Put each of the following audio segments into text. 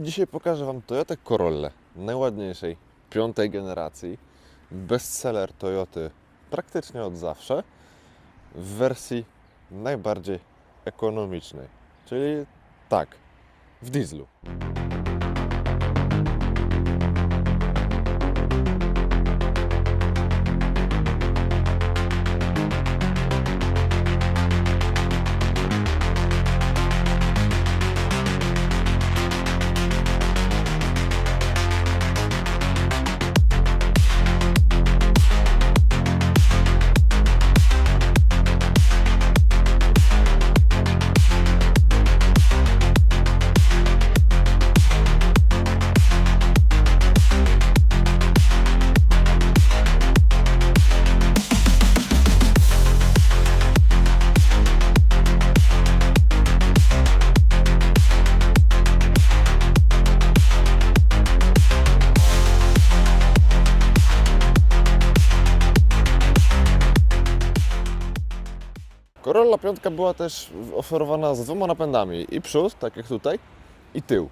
Dzisiaj pokażę Wam Toyota Corolla najładniejszej piątej generacji. Bestseller Toyoty praktycznie od zawsze w wersji najbardziej ekonomicznej, czyli tak, w dieslu. 5 była też oferowana z dwoma napędami. I przód, tak jak tutaj, i tył.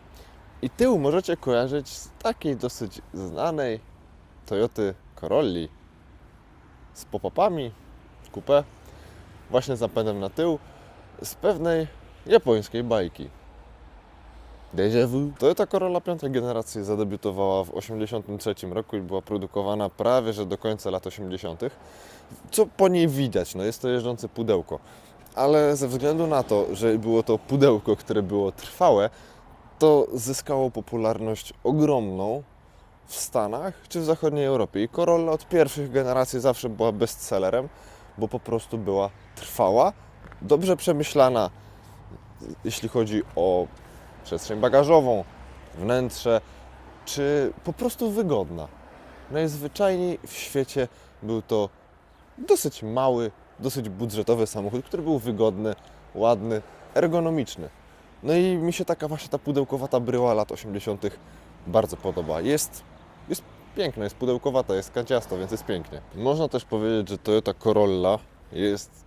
I tył możecie kojarzyć z takiej dosyć znanej Toyoty Corolli z pop-upami, coupé, właśnie z napędem na tył, z pewnej japońskiej bajki. Déjà vu. Toyota Corolla 5 generacji zadebiutowała w 1983 roku i była produkowana prawie że do końca lat 80. Co po niej widać? No jest to jeżdżące pudełko. Ale ze względu na to, że było to pudełko, które było trwałe, to zyskało popularność ogromną w Stanach czy w zachodniej Europie. I Corolla od pierwszych generacji zawsze była bestsellerem, bo po prostu była trwała, dobrze przemyślana, jeśli chodzi o przestrzeń bagażową, wnętrze, czy po prostu wygodna. Najzwyczajniej w świecie był to dosyć mały, dosyć budżetowy samochód, który był wygodny, ładny, ergonomiczny. No i mi się taka właśnie ta pudełkowata bryła lat 80. bardzo podoba. Jest, jest piękna, jest pudełkowata, jest kanciasta, więc jest pięknie. Można też powiedzieć, że Toyota Corolla jest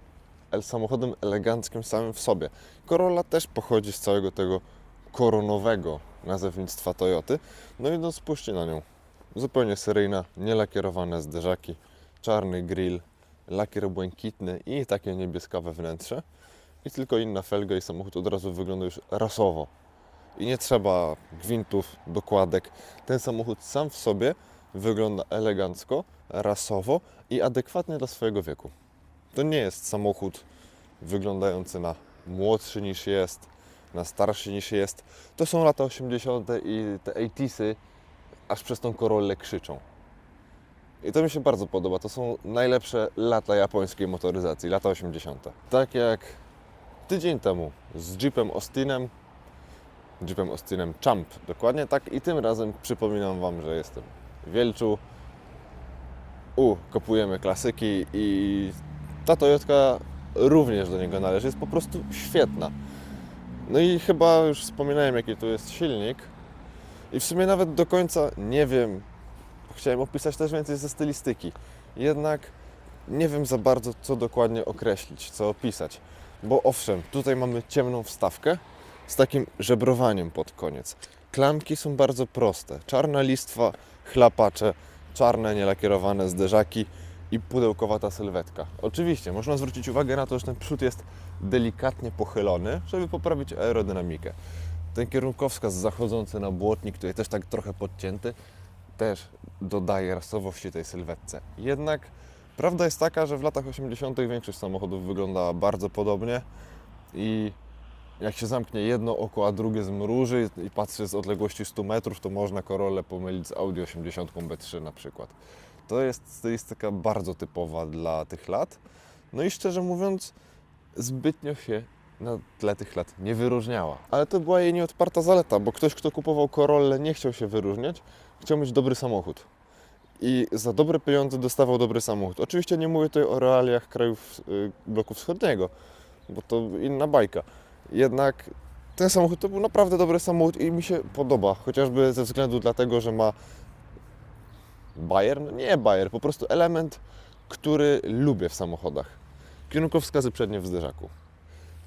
samochodem eleganckim samym w sobie. Corolla też pochodzi z całego tego koronowego nazewnictwa Toyoty. No i no spójrzcie na nią. Zupełnie seryjna, nielakierowane zderzaki, czarny grill, lakier błękitny i takie niebieskawe wnętrze. I tylko inna felga i samochód od razu wygląda już rasowo. I nie trzeba gwintów, dokładek. Ten samochód sam w sobie wygląda elegancko, rasowo i adekwatnie dla swojego wieku. To nie jest samochód wyglądający na młodszy niż jest, na starszy niż jest. To są lata 80. i te 80sy aż przez tą Corollę krzyczą. I to mi się bardzo podoba. To są najlepsze lata japońskiej motoryzacji, lata 80. Tak jak tydzień temu z Jeepem Austinem, Jeepem Austinem Champ dokładnie, tak i tym razem przypominam Wam, że jestem w Wielczu. U, kopujemy klasyki i ta Toyotka również do niego należy. Jest po prostu świetna. No i chyba już wspominałem, jaki tu jest silnik. I w sumie nawet do końca nie wiem. Chciałem opisać też więcej ze stylistyki. Jednak nie wiem za bardzo, co dokładnie określić, co opisać. Bo owszem, tutaj mamy ciemną wstawkę z takim żebrowaniem pod koniec. Klamki są bardzo proste. Czarna listwa, chlapacze, czarne nielakierowane zderzaki i pudełkowata sylwetka. Oczywiście, można zwrócić uwagę na to, że ten przód jest delikatnie pochylony, żeby poprawić aerodynamikę. Ten kierunkowskaz zachodzący na błotnik, tutaj też tak trochę podcięty, też dodaje rasowości tej sylwetce. Jednak prawda jest taka, że w latach 80. większość samochodów wyglądała bardzo podobnie i jak się zamknie jedno oko, a drugie zmruży i patrzy z odległości 100 metrów, to można Corollę pomylić z Audi 80 B3 na przykład. To jest stylistyka bardzo typowa dla tych lat. No i szczerze mówiąc, zbytnio się na tle tych lat nie wyróżniała. Ale to była jej nieodparta zaleta, bo ktoś, kto kupował Corollę, nie chciał się wyróżniać, chciał mieć dobry samochód. I za dobre pieniądze dostawał dobry samochód. Oczywiście nie mówię tutaj o realiach krajów y, bloku wschodniego, bo to inna bajka. Jednak ten samochód to był naprawdę dobry samochód i mi się podoba, chociażby ze względu dlatego, że ma Bayer, no nie Bayer, po prostu element, który lubię w samochodach. Kierunkowskazy przednie w zderzaku.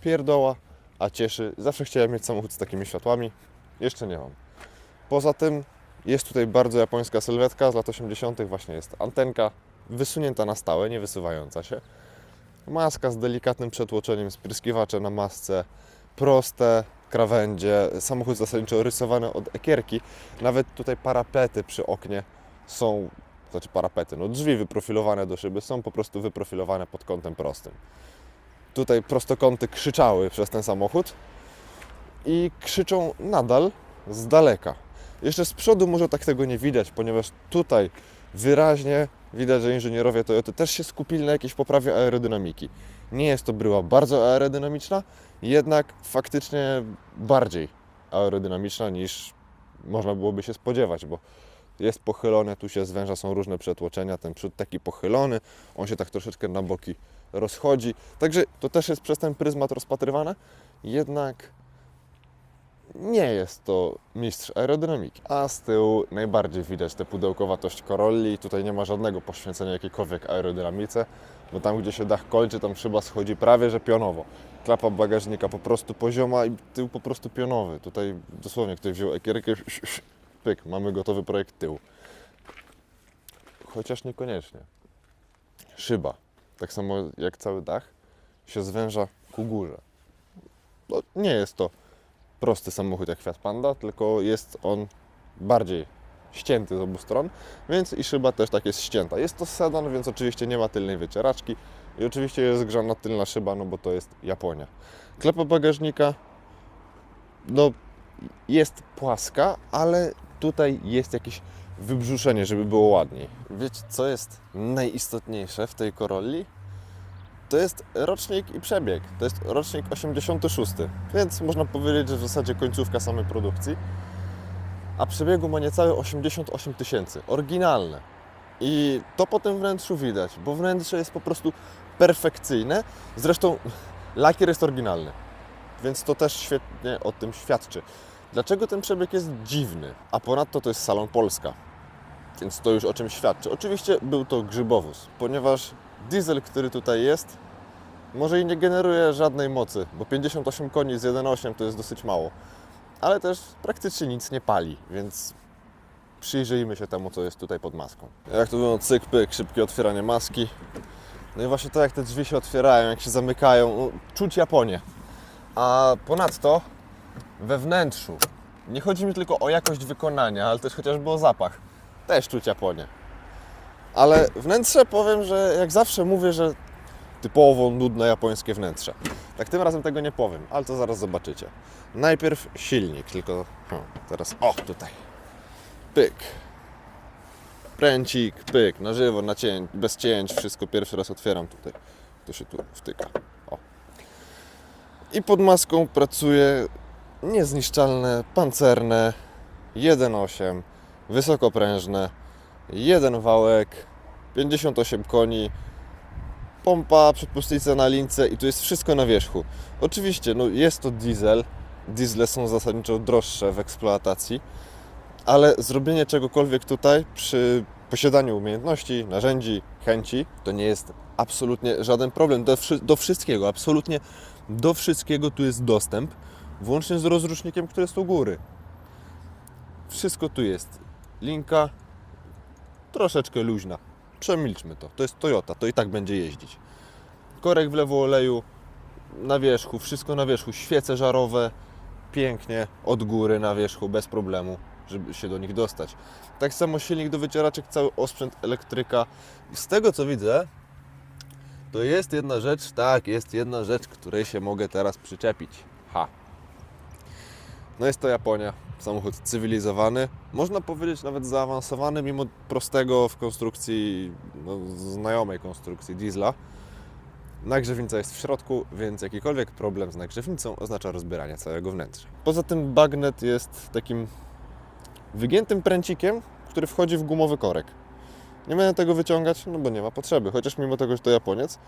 Pierdoła, a cieszy. Zawsze chciałem mieć samochód z takimi światłami. Jeszcze nie mam. Poza tym jest tutaj bardzo japońska sylwetka z lat 80. Właśnie jest antenka wysunięta na stałe, nie wysuwająca się. Maska z delikatnym przetłoczeniem, spryskiwacze na masce, proste krawędzie, samochód zasadniczo rysowany od ekierki. Nawet tutaj parapety przy oknie są, znaczy parapety, no drzwi wyprofilowane do szyby są po prostu wyprofilowane pod kątem prostym. Tutaj prostokąty krzyczały przez ten samochód i krzyczą nadal z daleka. Jeszcze z przodu może tak tego nie widać, ponieważ tutaj wyraźnie widać, że inżynierowie Toyota też się skupili na jakiejś poprawie aerodynamiki. Nie jest to bryła bardzo aerodynamiczna, jednak faktycznie bardziej aerodynamiczna niż można byłoby się spodziewać, bo jest pochylone, tu się zwęża, są różne przetłoczenia, ten przód taki pochylony, on się tak troszeczkę na boki rozchodzi, także to też jest przez ten pryzmat rozpatrywane, jednak nie jest to mistrz aerodynamiki. A z tyłu najbardziej widać tę pudełkowatość Corolli. Tutaj nie ma żadnego poświęcenia jakiejkolwiek aerodynamice, bo tam gdzie się dach kończy, tam szyba schodzi prawie że pionowo. Klapa bagażnika po prostu pozioma i tył po prostu pionowy. Tutaj dosłownie ktoś wziął ekierkę, pyk, mamy gotowy projekt tyłu. Chociaż niekoniecznie. Szyba, tak samo jak cały dach, się zwęża ku górze. No, nie jest to prosty samochód jak Fiat Panda, tylko jest on bardziej ścięty z obu stron, więc i szyba też tak jest ścięta. Jest to sedan, więc oczywiście nie ma tylnej wycieraczki i oczywiście jest grzana tylna szyba, no bo to jest Japonia. Klepa bagażnika, no jest płaska, ale tutaj jest jakieś wybrzuszenie, żeby było ładniej. Wiecie, co jest najistotniejsze w tej Corolli? To jest rocznik i przebieg. To jest rocznik 86, więc można powiedzieć, że w zasadzie końcówka samej produkcji. A przebiegu ma niecałe 88 tysięcy. Oryginalne. I to po tym wnętrzu widać, bo wnętrze jest po prostu perfekcyjne. Zresztą lakier jest oryginalny, więc to też świetnie o tym świadczy. Dlaczego ten przebieg jest dziwny? A ponadto to jest salon Polska, więc to już o czym świadczy. Oczywiście był to grzybowóz, ponieważ diesel, który tutaj jest, może i nie generuje żadnej mocy, bo 58 koni z 1.8 to jest dosyć mało, ale też praktycznie nic nie pali, więc przyjrzyjmy się temu, co jest tutaj pod maską. Jak to wygląda cyk, pyk, szybkie otwieranie maski. No i właśnie to, jak te drzwi się otwierają, jak się zamykają, no, czuć Japonię. A ponadto we wnętrzu nie chodzi mi tylko o jakość wykonania, ale też chociażby o zapach. Też czuć Japonię. Ale wnętrze powiem, że jak zawsze mówię, że typowo nudne japońskie wnętrze. Tak tym razem tego nie powiem, ale to zaraz zobaczycie. Najpierw silnik, tylko hmm, teraz o tutaj. Pyk. Pręcik, pyk, na żywo, na bez cięć, wszystko pierwszy raz otwieram tutaj. To się tu wtyka. O. I pod maską pracuje niezniszczalne, pancerne 1.8, wysokoprężne, jeden wałek, 58 koni, pompa, przepustnica na lince i tu jest wszystko na wierzchu. Oczywiście, no jest to diesel, diesle są zasadniczo droższe w eksploatacji, ale zrobienie czegokolwiek tutaj przy posiadaniu umiejętności, narzędzi, chęci, to nie jest absolutnie żaden problem. Do, do wszystkiego, absolutnie do wszystkiego tu jest dostęp, włącznie z rozrusznikiem, który jest u góry. Wszystko tu jest. Linka troszeczkę luźna. Przemilczmy to. To jest Toyota, to i tak będzie jeździć. Korek w lewo oleju, na wierzchu, wszystko na wierzchu. Świece żarowe, pięknie, od góry na wierzchu, bez problemu, żeby się do nich dostać. Tak samo silnik do wycieraczek, cały osprzęt elektryka. Z tego co widzę, to jest jedna rzecz, tak, jest jedna rzecz, której się mogę teraz przyczepić. Ha. No jest to Japonia, samochód cywilizowany, można powiedzieć nawet zaawansowany, mimo prostego w konstrukcji, no, znajomej konstrukcji diesla. Nagrzewnica jest w środku, więc jakikolwiek problem z nagrzewnicą oznacza rozbieranie całego wnętrza. Poza tym bagnet jest takim wygiętym pręcikiem, który wchodzi w gumowy korek. Nie będę tego wyciągać, no bo nie ma potrzeby, chociaż mimo tego, że to Japoniec.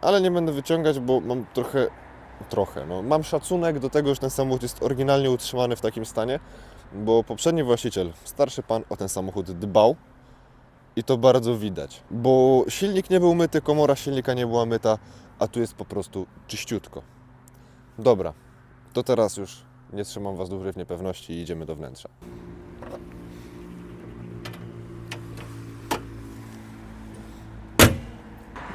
Ale nie będę wyciągać, bo mam trochę, trochę, no mam szacunek do tego, że ten samochód jest oryginalnie utrzymany w takim stanie, bo poprzedni właściciel, starszy pan, o ten samochód dbał i to bardzo widać, bo silnik nie był myty, komora silnika nie była myta, a tu jest po prostu czyściutko. Dobra, to teraz już nie trzymam Was dłużej w niepewności i idziemy do wnętrza.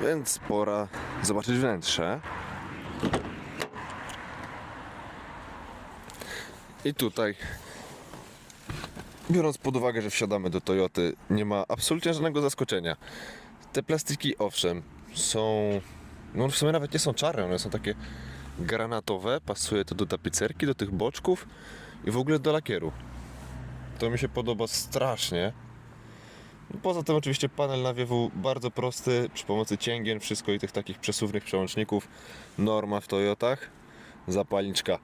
Więc pora zobaczyć wnętrze. I tutaj, biorąc pod uwagę, że wsiadamy do Toyoty, nie ma absolutnie żadnego zaskoczenia. Te plastiki, owszem, są. No w sumie nawet nie są czarne, one są takie granatowe. Pasuje to do tapicerki, do tych boczków i w ogóle do lakieru. To mi się podoba strasznie. Poza tym oczywiście panel nawiewu bardzo prosty, przy pomocy cięgien, wszystko i tych takich przesuwnych przełączników. Norma w Toyotach. Zapalniczka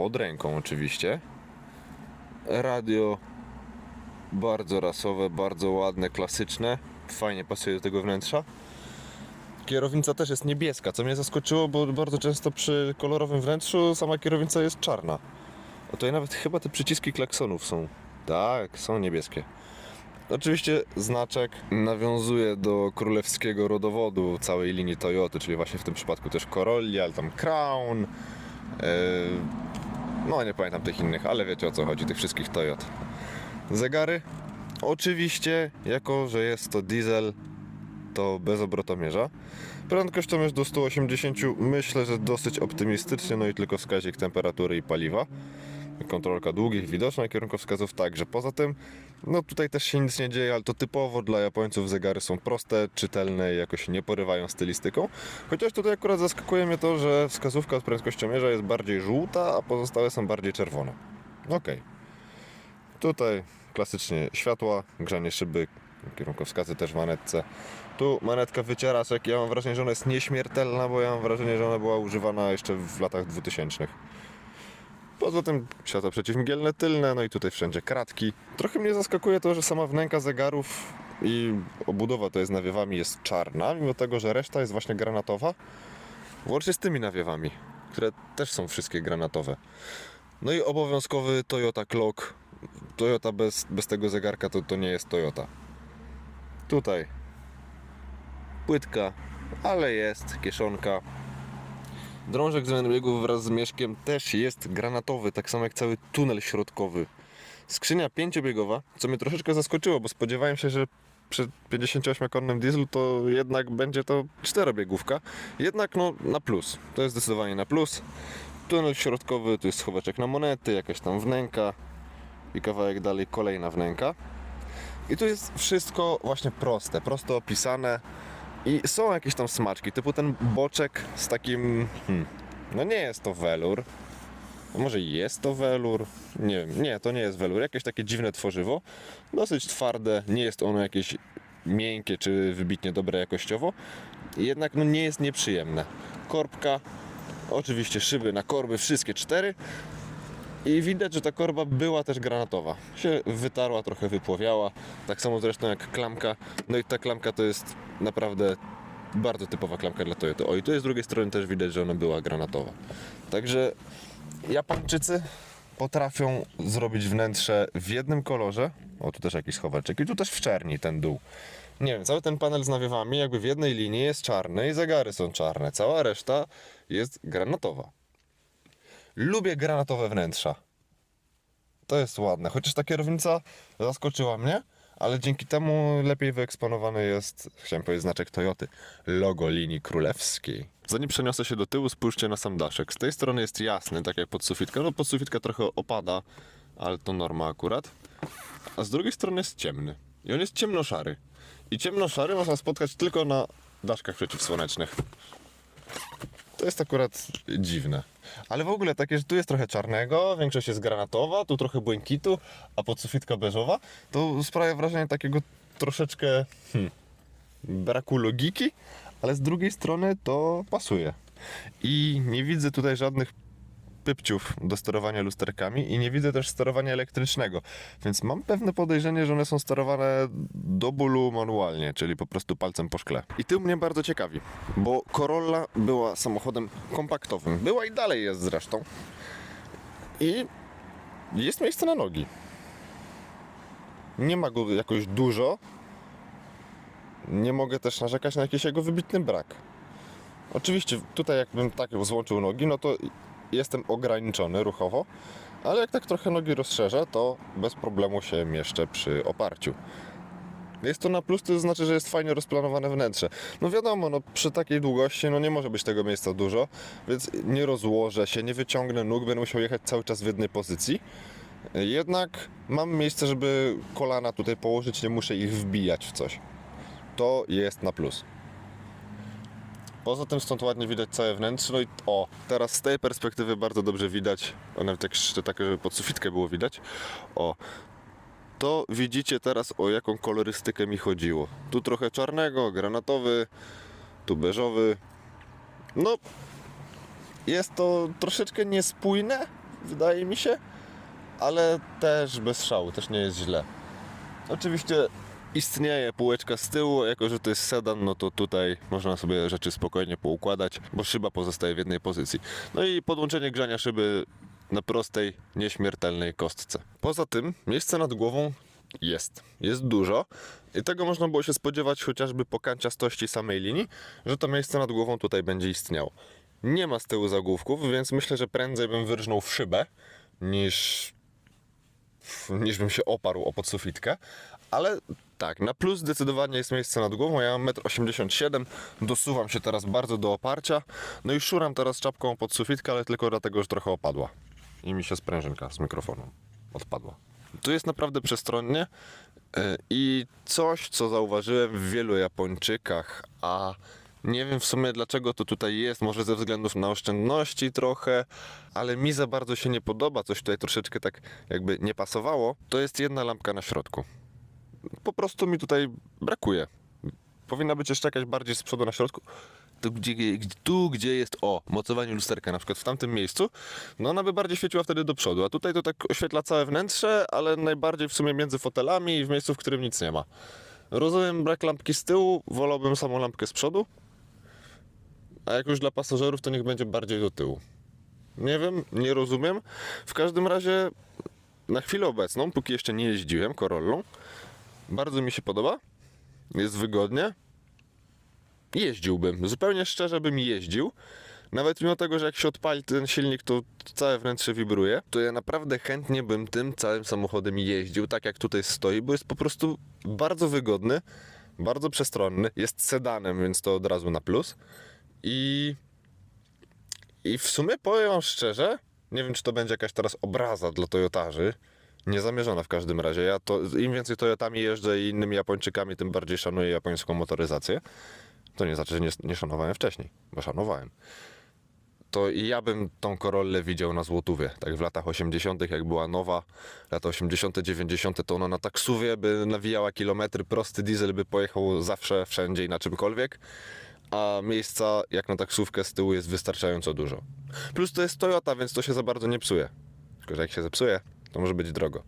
pod ręką oczywiście. Radio bardzo rasowe, bardzo ładne, klasyczne. Fajnie pasuje do tego wnętrza. Kierownica też jest niebieska, co mnie zaskoczyło, bo bardzo często przy kolorowym wnętrzu sama kierownica jest czarna. A tutaj nawet chyba te przyciski klaksonów są. Tak, są niebieskie. Oczywiście znaczek nawiązuje do królewskiego rodowodu całej linii Toyoty, czyli właśnie w tym przypadku też Corolla, ale tam Crown. No nie pamiętam tych innych, ale wiecie o co chodzi, tych wszystkich Toyot. Zegary? Oczywiście, jako że jest to diesel, to bez obrotomierza. Prędkościomierz do 180 myślę, że dosyć optymistycznie, no i tylko wskaźnik temperatury i paliwa. Kontrolka długich, widoczna, kierunkowskazów także. Poza tym, no tutaj też się nic nie dzieje, ale to typowo dla Japońców zegary są proste, czytelne i jakoś nie porywają stylistyką. Chociaż tutaj akurat zaskakuje mnie to, że wskazówka od prędkościomierza jest bardziej żółta, a pozostałe są bardziej czerwone. Okej. Tutaj klasycznie światła, grzanie szyby, kierunkowskazy też w manetce. Tu manetka wycieraczek, ja mam wrażenie, że ona jest nieśmiertelna, bo ja mam wrażenie, że ona była używana jeszcze w latach 2000. Poza tym światła przeciwmgielne tylne, no i tutaj wszędzie kratki. Trochę mnie zaskakuje to, że sama wnęka zegarów i obudowa to jest nawiewami jest czarna, mimo tego, że reszta jest właśnie granatowa. Łącznie z tymi nawiewami, które też są wszystkie granatowe. No i obowiązkowy Toyota Clock. Toyota bez, bez tego zegarka to, to nie jest Toyota. Tutaj płytka, ale jest kieszonka. Drążek z biegów wraz z mieszkiem też jest granatowy, tak samo jak cały tunel środkowy. Skrzynia pięciobiegowa, co mnie troszeczkę zaskoczyło, bo spodziewałem się, że przy 58-konnym dieslu to jednak będzie to czterobiegówka. Jednak no na plus, to jest zdecydowanie na plus. Tunel środkowy, tu jest schoweczek na monety, jakaś tam wnęka i kawałek dalej kolejna wnęka. I tu jest wszystko właśnie proste, prosto opisane. I są jakieś tam smaczki, typu ten boczek z takim. Hmm, no nie jest to welur. Może jest to welur? Nie wiem. Nie, to nie jest welur. Jakieś takie dziwne tworzywo. Dosyć twarde. Nie jest ono jakieś miękkie czy wybitnie dobre jakościowo. Jednak no nie jest nieprzyjemne. Korbka. Oczywiście szyby na korby, wszystkie cztery. I widać, że ta korba była też granatowa. Się wytarła, trochę wypłowiała. Tak samo zresztą jak klamka. No i ta klamka to jest naprawdę bardzo typowa klamka dla Toyota. O i tu jest z drugiej strony też widać, że ona była granatowa. Także Japończycy potrafią zrobić wnętrze w jednym kolorze. O, tu też jakiś schoweczek. I tu też w czerni ten dół. Nie wiem, cały ten panel z nawiewami jakby w jednej linii jest czarny i zegary są czarne. Cała reszta jest granatowa. Lubię granatowe wnętrza. To jest ładne. Chociaż ta kierownica zaskoczyła mnie, ale dzięki temu lepiej wyeksponowany jest, chciałem powiedzieć, znaczek Toyoty. Logo linii królewskiej. Zanim przeniosę się do tyłu, spójrzcie na sam daszek. Z tej strony jest jasny, tak jak podsufitka. No podsufitka trochę opada, ale to norma akurat. A z drugiej strony jest ciemny. I on jest ciemnoszary. I ciemnoszary można spotkać tylko na daszkach przeciwsłonecznych. To jest akurat dziwne. Ale w ogóle takie, że tu jest trochę czarnego, większość jest granatowa, tu trochę błękitu, a podsufitka beżowa, to sprawia wrażenie takiego troszeczkę hmm, braku logiki, ale z drugiej strony to pasuje. I nie widzę tutaj żadnych pypciów do sterowania lusterkami i nie widzę też sterowania elektrycznego, więc mam pewne podejrzenie, że one są sterowane do bólu manualnie, czyli po prostu palcem po szkle. I tył mnie bardzo ciekawi, bo Corolla była samochodem kompaktowym. Była i dalej jest zresztą. I jest miejsce na nogi. Nie ma go jakoś dużo. Nie mogę też narzekać na jakiś jego wybitny brak. Oczywiście tutaj jakbym tak złączył nogi, no to jestem ograniczony ruchowo, ale jak tak trochę nogi rozszerzę, to bez problemu się mieszczę przy oparciu. Jest to na plus, to znaczy, że jest fajnie rozplanowane wnętrze. No wiadomo, no przy takiej długości no nie może być tego miejsca dużo, więc nie rozłożę się, nie wyciągnę nóg, będę musiał jechać cały czas w jednej pozycji. Jednak mam miejsce, żeby kolana tutaj położyć, nie muszę ich wbijać w coś. To jest na plus. Poza tym stąd ładnie widać całe wnętrze. No i o, teraz z tej perspektywy bardzo dobrze widać, nawet jak takie, żeby pod sufitkę było widać. O, to widzicie teraz o jaką kolorystykę mi chodziło. Tu trochę czarnego, granatowy, tu beżowy. No, jest to troszeczkę niespójne, wydaje mi się, ale też bez szału, też nie jest źle. Oczywiście istnieje półeczka z tyłu, jako że to jest sedan, no to tutaj można sobie rzeczy spokojnie poukładać, bo szyba pozostaje w jednej pozycji. No i podłączenie grzania szyby na prostej, nieśmiertelnej kostce. Poza tym miejsce nad głową jest. Jest dużo i tego można było się spodziewać chociażby po kanciastości samej linii, że to miejsce nad głową tutaj będzie istniało. Nie ma z tyłu zagłówków, więc myślę, że prędzej bym wyrżnął w szybę niż niż bym się oparł o podsufitkę, ale tak, na plus zdecydowanie jest miejsce nad głową. Ja mam 1,87 m, dosuwam się teraz bardzo do oparcia, no i szuram teraz czapką pod sufitkę, ale tylko dlatego, że trochę opadła. I mi się sprężynka z mikrofonu odpadła. Tu jest naprawdę przestronnie e, i coś, co zauważyłem w wielu Japończykach, a nie wiem w sumie dlaczego to tutaj jest, może ze względów na oszczędności trochę, ale mi za bardzo się nie podoba, coś tutaj troszeczkę tak jakby nie pasowało, to jest jedna lampka na środku. Po prostu mi tutaj brakuje. Powinna być jeszcze jakaś bardziej z przodu na środku. Tu gdzie, tu, gdzie jest o mocowanie lusterka, na przykład w tamtym miejscu, no ona by bardziej świeciła wtedy do przodu. A tutaj to tak oświetla całe wnętrze, ale najbardziej w sumie między fotelami i w miejscu, w którym nic nie ma. Rozumiem brak lampki z tyłu, wolałbym samą lampkę z przodu, a jak już dla pasażerów, to niech będzie bardziej do tyłu. Nie wiem, nie rozumiem. W każdym razie na chwilę obecną, póki jeszcze nie jeździłem Corollą, bardzo mi się podoba. Jest wygodnie. Jeździłbym. Zupełnie szczerze bym jeździł. Nawet mimo tego, że jak się odpali ten silnik, to całe wnętrze wibruje, to ja naprawdę chętnie bym tym całym samochodem jeździł, tak jak tutaj stoi, bo jest po prostu bardzo wygodny, bardzo przestronny, jest sedanem, więc to od razu na plus. I, i w sumie powiem szczerze, nie wiem czy to będzie jakaś teraz obraza dla Toyotarzy, niezamierzona w każdym razie. Ja to, im więcej Toyotami jeżdżę i innymi Japończykami, tym bardziej szanuję japońską motoryzację. To nie znaczy, że nie, nie szanowałem wcześniej, bo szanowałem. To i ja bym tą Corollę widział na Złotówie, tak w latach 80., jak była nowa, lata 80., 90., to ona na taksówie by nawijała kilometry, prosty diesel by pojechał zawsze, wszędzie i na czymkolwiek, a miejsca jak na taksówkę z tyłu jest wystarczająco dużo. Plus to jest Toyota, więc to się za bardzo nie psuje. Tylko, że jak się zepsuje, to może być drogo.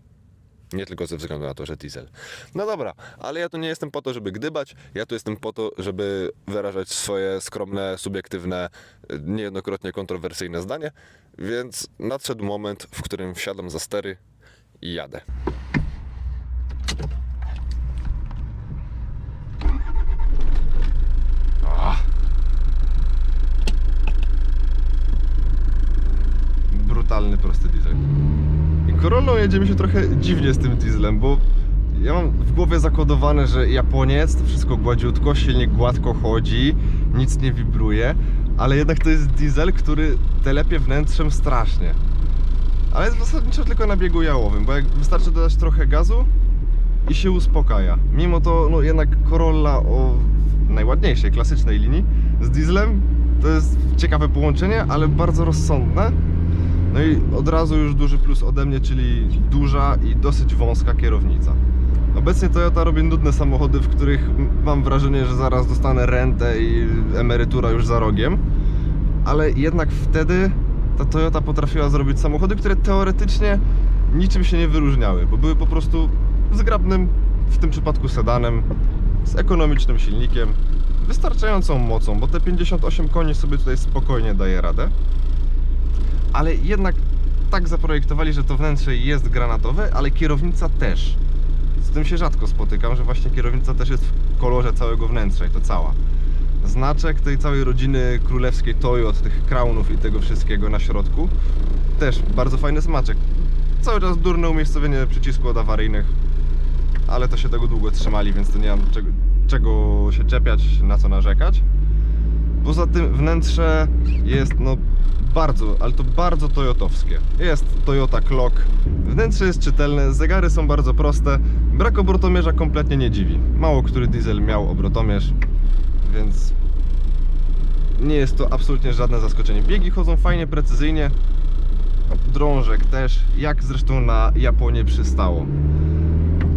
Nie tylko ze względu na to, że diesel. No dobra, ale ja tu nie jestem po to, żeby gdybać, ja tu jestem po to, żeby wyrażać swoje skromne, subiektywne, niejednokrotnie kontrowersyjne zdanie, więc nadszedł moment, w którym wsiadam za stery i jadę. brutalny, prosty diesel. Corollą jedzie mi się trochę dziwnie z tym dieslem, bo ja mam w głowie zakodowane, że Japoniec to wszystko gładziutko, silnik gładko chodzi, nic nie wibruje, ale jednak to jest diesel, który telepie wnętrzem strasznie. Ale jest zasadniczo tylko na biegu jałowym, bo jak wystarczy dodać trochę gazu i się uspokaja. Mimo to no jednak Corolla o najładniejszej, klasycznej linii z dieslem to jest ciekawe połączenie, ale bardzo rozsądne. No i od razu już duży plus ode mnie, czyli duża i dosyć wąska kierownica. Obecnie Toyota robi nudne samochody, w których mam wrażenie, że zaraz dostanę rentę i emerytura już za rogiem. Ale jednak wtedy ta Toyota potrafiła zrobić samochody, które teoretycznie niczym się nie wyróżniały, bo były po prostu zgrabnym, w tym przypadku sedanem, z ekonomicznym silnikiem, wystarczającą mocą, bo te 58 koni sobie tutaj spokojnie daje radę ale jednak tak zaprojektowali, że to wnętrze jest granatowe, ale kierownica też. Z tym się rzadko spotykam, że właśnie kierownica też jest w kolorze całego wnętrza i to cała. Znaczek tej całej rodziny królewskiej Toyot, tych crownów i tego wszystkiego na środku. Też bardzo fajny smaczek. cały czas durne umiejscowienie przycisku od awaryjnych, ale to się tego długo trzymali, więc to nie mam czego, czego się czepiać, na co narzekać. Poza tym wnętrze jest no bardzo, ale to bardzo toyotowskie. Jest Toyota Clock. Wnętrze jest czytelne, zegary są bardzo proste. Brak obrotomierza kompletnie nie dziwi. Mało który diesel miał obrotomierz, więc nie jest to absolutnie żadne zaskoczenie. Biegi chodzą fajnie, precyzyjnie. Drążek też, jak zresztą na Japonię przystało.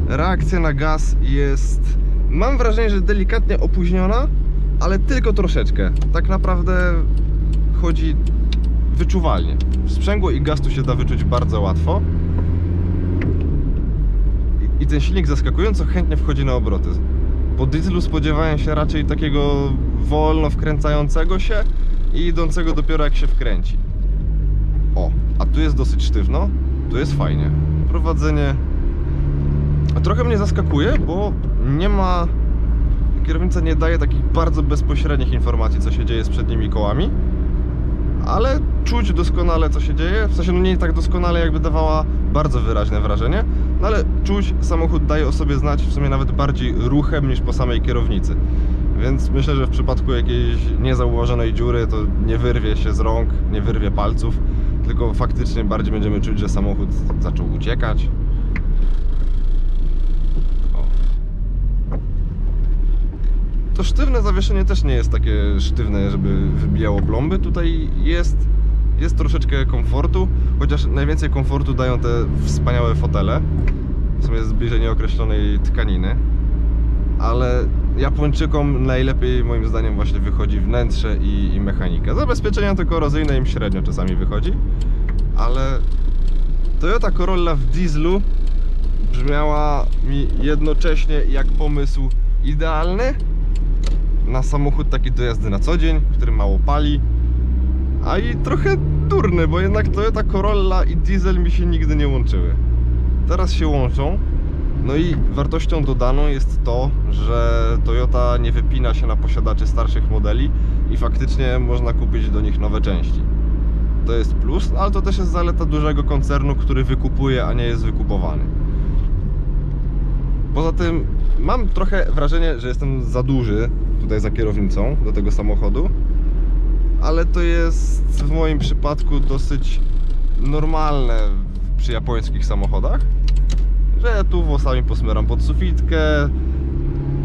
Reakcja na gaz jest, mam wrażenie, że delikatnie opóźniona, ale tylko troszeczkę. Tak naprawdę chodzi wyczuwalnie. Sprzęgło i gaz tu się da wyczuć bardzo łatwo. I- I ten silnik zaskakująco chętnie wchodzi na obroty. Po dieslu spodziewałem się raczej takiego wolno wkręcającego się i idącego dopiero jak się wkręci. O, a tu jest dosyć sztywno, tu jest fajnie. Prowadzenie trochę mnie zaskakuje, bo nie ma kierownica nie daje takich bardzo bezpośrednich informacji, co się dzieje z przednimi kołami, ale czuć doskonale, co się dzieje. W sensie, no nie tak doskonale, jakby dawała bardzo wyraźne wrażenie, no ale czuć, samochód daje o sobie znać w sumie nawet bardziej ruchem niż po samej kierownicy. Więc myślę, że w przypadku jakiejś niezauważonej dziury to nie wyrwie się z rąk, nie wyrwie palców, tylko faktycznie bardziej będziemy czuć, że samochód zaczął uciekać. O. To sztywne zawieszenie też nie jest takie sztywne, żeby wybijało plomby. Tutaj jest, jest troszeczkę komfortu, chociaż najwięcej komfortu dają te wspaniałe fotele. W sumie zbliżenie określonej tkaniny. Ale Japończykom najlepiej moim zdaniem właśnie wychodzi wnętrze i, i mechanika. Zabezpieczenia to korozyjne im średnio czasami wychodzi, ale Toyota Corolla w dieslu brzmiała mi jednocześnie jak pomysł idealny na samochód taki do jazdy na co dzień, który mało pali, a i trochę durny, bo jednak Toyota Corolla i diesel mi się nigdy nie łączyły. Teraz się łączą. No i wartością dodaną jest to, że Toyota nie wypina się na posiadaczy starszych modeli i faktycznie można kupić do nich nowe części. To jest plus, ale to też jest zaleta dużego koncernu, który wykupuje, a nie jest wykupowany. Poza tym mam trochę wrażenie, że jestem za duży tutaj za kierownicą do tego samochodu, ale to jest w moim przypadku dosyć normalne przy japońskich samochodach, że tu włosami posmieram pod sufitkę.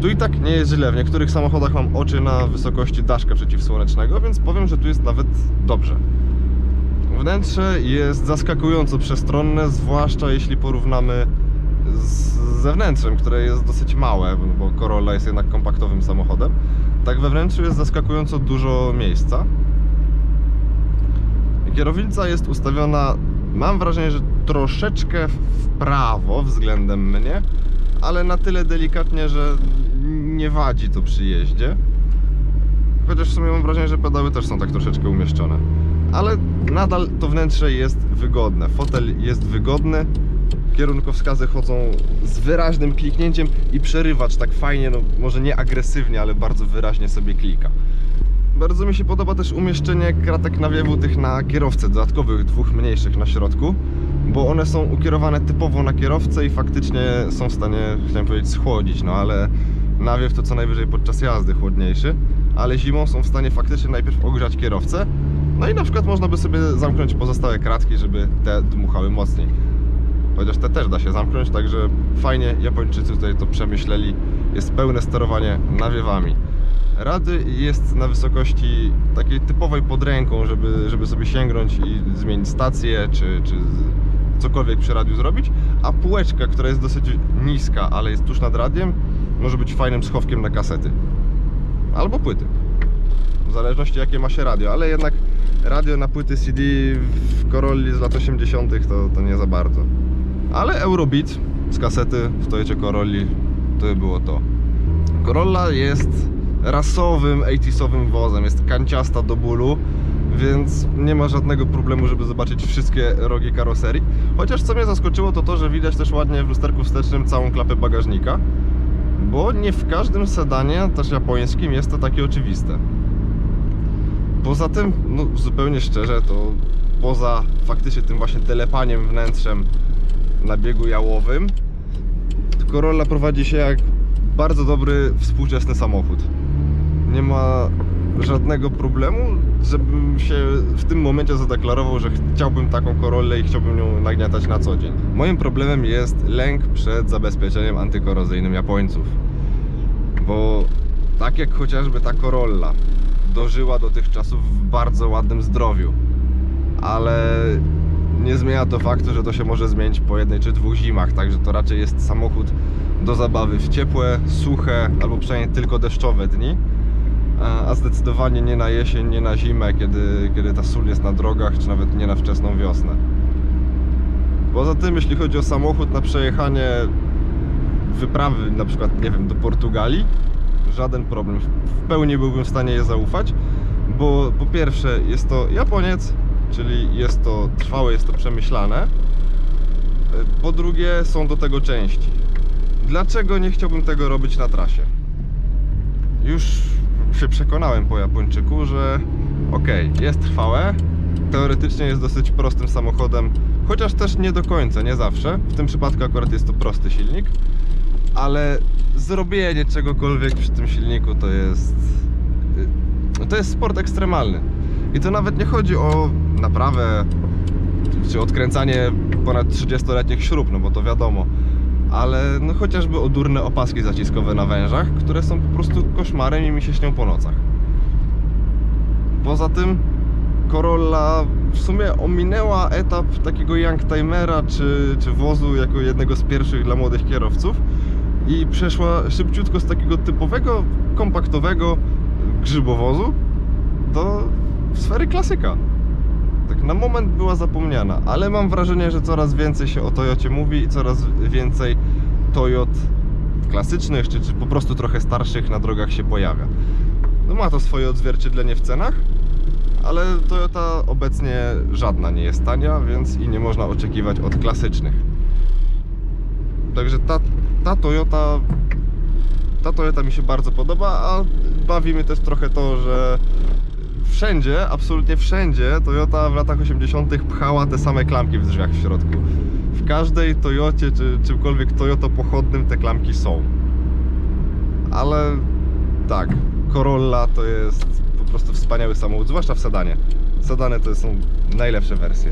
Tu i tak nie jest źle. W niektórych samochodach mam oczy na wysokości daszka przeciwsłonecznego, więc powiem, że tu jest nawet dobrze. Wnętrze jest zaskakująco przestronne, zwłaszcza jeśli porównamy z zewnętrzem, które jest dosyć małe, bo Corolla jest jednak kompaktowym samochodem. Tak we wnętrzu jest zaskakująco dużo miejsca. Kierownica jest ustawiona, mam wrażenie, że troszeczkę w prawo względem mnie, ale na tyle delikatnie, że nie wadzi to przy jeździe. Chociaż w sumie mam wrażenie, że pedały też są tak troszeczkę umieszczone. Ale nadal to wnętrze jest wygodne. Fotel jest wygodny. Kierunkowskazy chodzą z wyraźnym kliknięciem i przerywacz tak fajnie, no może nie agresywnie, ale bardzo wyraźnie sobie klika. Bardzo mi się podoba też umieszczenie kratek nawiewu tych na kierowcę, dodatkowych dwóch mniejszych na środku, bo one są ukierowane typowo na kierowcę i faktycznie są w stanie, chciałem powiedzieć, schłodzić, no ale nawiew to co najwyżej podczas jazdy chłodniejszy, ale zimą są w stanie faktycznie najpierw ogrzać kierowcę, no i na przykład można by sobie zamknąć pozostałe kratki, żeby te dmuchały mocniej. Chociaż te też da się zamknąć, także fajnie Japończycy tutaj to przemyśleli. Jest pełne sterowanie nawiewami. Rady jest na wysokości takiej typowej pod ręką, żeby, żeby sobie sięgnąć i zmienić stację, czy, czy cokolwiek przy radiu zrobić, a półeczka, która jest dosyć niska, ale jest tuż nad radiem, może być fajnym schowkiem na kasety. Albo płyty. W zależności jakie ma się radio, ale jednak radio na płyty CD w Corolli z lat 80. to, to nie za bardzo. Ale Eurobeat z kasety w Toyocie Corolli to by było to. Corolla jest rasowym 80sowym wozem, jest kanciasta do bólu, więc nie ma żadnego problemu, żeby zobaczyć wszystkie rogi karoserii. Chociaż co mnie zaskoczyło to to, że widać też ładnie w lusterku wstecznym całą klapę bagażnika, bo nie w każdym sedanie, też japońskim, jest to takie oczywiste. Poza tym, no zupełnie szczerze, to poza faktycznie tym właśnie telepaniem wnętrzem na biegu jałowym, Corolla prowadzi się jak bardzo dobry współczesny samochód. Nie ma żadnego problemu, żebym się w tym momencie zadeklarował, że chciałbym taką Corollę i chciałbym nią nagniatać na co dzień. Moim problemem jest lęk przed zabezpieczeniem antykorozyjnym Japońców. Bo tak jak chociażby ta Corolla dożyła do tych czasów w bardzo ładnym zdrowiu, ale nie zmienia to faktu, że to się może zmienić po jednej czy dwóch zimach, także to raczej jest samochód do zabawy w ciepłe, suche albo przynajmniej tylko deszczowe dni, a zdecydowanie nie na jesień, nie na zimę, kiedy, kiedy ta sól jest na drogach, czy nawet nie na wczesną wiosnę. Poza tym, jeśli chodzi o samochód na przejechanie wyprawy, na przykład, nie wiem, do Portugalii, żaden problem. W pełni byłbym w stanie je zaufać, bo po pierwsze jest to Japoniec, czyli jest to trwałe, jest to przemyślane. Po drugie są do tego części. Dlaczego nie chciałbym tego robić na trasie? Już się przekonałem po Japończyku, że okej, jest trwałe, teoretycznie jest dosyć prostym samochodem, chociaż też nie do końca, nie zawsze. W tym przypadku akurat jest to prosty silnik, ale zrobienie czegokolwiek przy tym silniku to jest y, to jest sport ekstremalny. I to nawet nie chodzi o naprawę czy odkręcanie ponad 30-letnich śrub, no bo to wiadomo, ale no chociażby o durne opaski zaciskowe na wężach, które są po prostu koszmarem i mi się śnią po nocach. Poza tym Corolla w sumie ominęła etap takiego youngtimera czy, czy wozu jako jednego z pierwszych dla młodych kierowców i przeszła szybciutko z takiego typowego, kompaktowego grzybowozu do sfery klasyka. Tak na moment była zapomniana, ale mam wrażenie, że coraz więcej się o Toyocie mówi i coraz więcej Toyot klasycznych, czy, czy po prostu trochę starszych na drogach się pojawia. No ma to swoje odzwierciedlenie w cenach, ale Toyota obecnie żadna nie jest tania, więc i nie można oczekiwać od klasycznych. Także ta, ta Toyota ta Toyota mi się bardzo podoba, a bawi też trochę to, że wszędzie, absolutnie wszędzie Toyota w latach 80. pchała te same klamki w drzwiach w środku. W każdej Toyocie czy czymkolwiek Toyota pochodnym te klamki są. Ale tak, Corolla to jest po prostu wspaniały samochód, zwłaszcza w sedanie. Sedany to są najlepsze wersje.